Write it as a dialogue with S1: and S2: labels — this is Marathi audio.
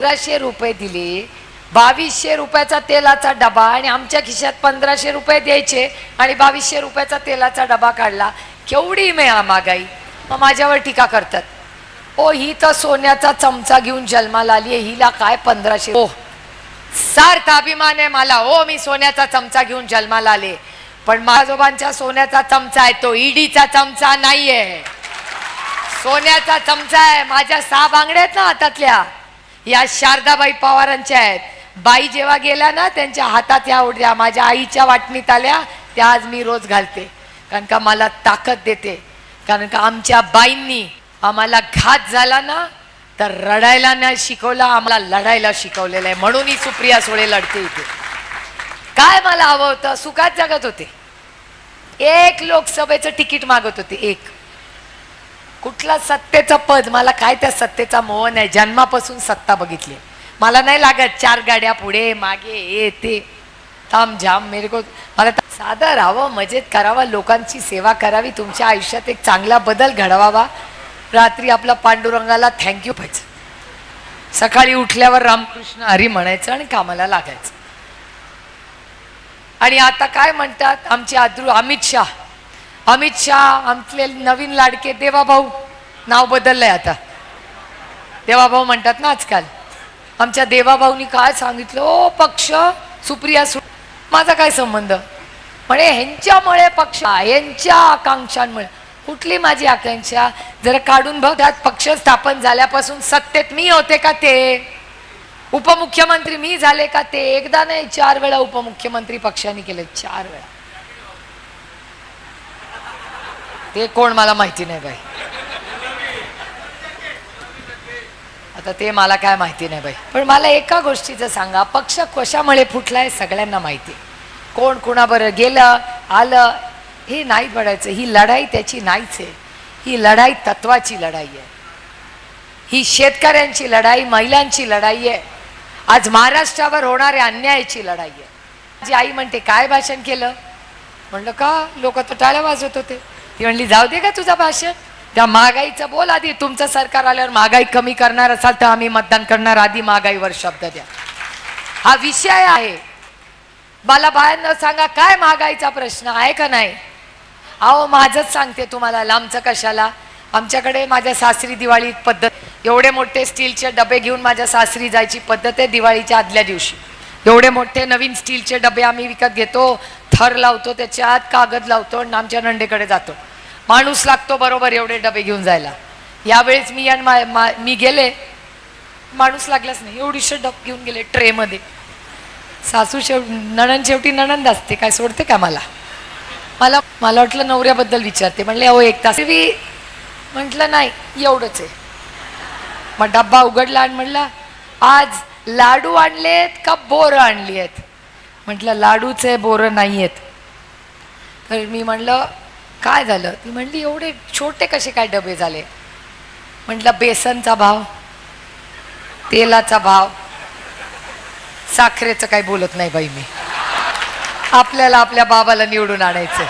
S1: पंधराशे रुपये दिले बावीसशे रुपयाचा तेलाचा डबा आणि आमच्या खिशात पंधराशे रुपये द्यायचे आणि बावीसशे रुपयाचा तेलाचा डबा काढला. केवढी मे महागाई मग माझ्यावर टीका करतात. ओ ही तर सोन्याचा चमचा घेऊन जन्माला आली आहे हिला काय पंधराशे? ओ सार्थ अभिमान आहे मला. हो मी सोन्याचा चमचा घेऊन जन्माला आले. पण माझोबांच्या सोन्याचा चमचा आहे तो ईडीचा चमचा नाहीये. सोन्याचा चमचा आहे माझ्या सहा बांगड्या आहेत ना हातातल्या. या शारदाबाई पवारांच्या आहेत. बाई जेव्हा गेल्या ना त्यांच्या हातात या उडल्या. माझ्या आईच्या वाटणीत आल्या त्या आज मी रोज घालते. कारण का मला ताकद देते. कारण का आमच्या बाईंनी आम्हाला घात झाला ना तर रडायला नाही शिकवला आम्हाला लढायला शिकवलेलं आहे. म्हणून ही सुप्रिया सोळे लढते इथे. काय मला हवं होतं? सुखात जगत होते. एक लोकसभेचं तिकीट मागत होते एक. कुठला सत्तेचं पद? मला काय त्या सत्तेचा मोह नाही. जन्मापासून सत्ता बघितली. मला नाही लागत चार गाड्या पुढे मागे ये ते. थांब जाम मेरे को मला तर साधं राहावं मजेत करावं लोकांची सेवा करावी तुमच्या आयुष्यात एक चांगला बदल घडवावा. रात्री आपला पांडुरंगाला थँक्यू पाहिजे. सकाळी उठल्यावर रामकृष्ण हरी म्हणायचं आणि कामाला लागायचं. आणि आता काय म्हणतात? आमचे आद्रू अमित शाह. अमित शाह आमचे नवीन लाडके देवा भाऊ नाव बदललंय आता. देवाभाऊ म्हणतात ना आजकाल आमच्या देवाभाऊनी काय सांगितलं? ओ पक्ष सुप्रिया सु माझा काय संबंध? म्हणे ह्यांच्यामुळे पक्ष यांच्या आकांक्षांमुळे. कुठली माझी आकांक्षा? जरा काढून बघ त्यात पक्ष स्थापन झाल्यापासून सत्तेत मी होते का ते? उपमुख्यमंत्री मी झाले का ते? एकदा नाही चार वेळा उपमुख्यमंत्री पक्षाने केले चार वेळा. ते कोण मला माहिती नाही बाई. आता ते मला काय माहिती नाही बाई. पण मला एका गोष्टीचं सांगा पक्ष कशामुळे फुटलाय सगळ्यांना माहिती. कोण कुणाबरोबर गेलं आलं हे नाही पडायचं ही लढाई त्याची नाहीच आहे. ही लढाई तत्वाची लढाई आहे. ही शेतकऱ्यांची लढाई महिलांची लढाई आहे. आज महाराष्ट्रावर होणाऱ्या अन्यायाची लढाई आहे. माझी आई म्हणते काय भाषण केलं? म्हणलं का? लोक तर टाळ्या वाजवत होते. ती म्हणली जाऊ दे का तुझं भाषण. त्या महागाईचं बोल आधी. तुमचं सरकार आल्यावर महागाई कमी करणार असाल तर आम्ही मतदान करणार. आधी महागाईवर शब्द द्या. हा विषय आहे. मला बायांना सांगा काय महागाईचा प्रश्न आहे का नाही? अहो माझंच सांगते तुम्हाला लांबचं कशाला? आमच्याकडे माझ्या सासरी दिवाळी पद्धत एवढे मोठे स्टीलचे डबे घेऊन माझ्या सासरी जायची पद्धत आहे दिवाळीच्या आदल्या दिवशी. एवढे मोठे नवीन स्टीलचे डबे आम्ही विकत घेतो थर लावतो त्याच्यात कागद लावतो आणि आमच्या नंडेकडे जातो. माणूस लागतो बरोबर एवढे डबे घेऊन जायला. यावेळेस मी आणि मा- मा- मी गेले. माणूस लागलाच नाही. एवढीशे डब घेऊन गेले ट्रेमध्ये. सासू शेव नणंद शेवटी नणंद असते. काय सोडते का मला? मला मला वाटलं नवऱ्याबद्दल विचारते. म्हणले अहो एक तास मी म्हटलं नाही एवढंच आहे. मग डब्बा उघडला आणि म्हणला आज लाडू आणलेत का बोरं आणली आहेत म्हटलं लाडूचे आहे बोरं नाही आहेत तर मी म्हणलं काय झालं? ती म्हणली एवढे छोटे कसे काय डबे झाले? म्हटलं बेसनचा भाव तेलाचा भाव साखरेचं काही बोलत नाही बाई मी. आपल्याला आपल्या बाबाला निवडून आणायचं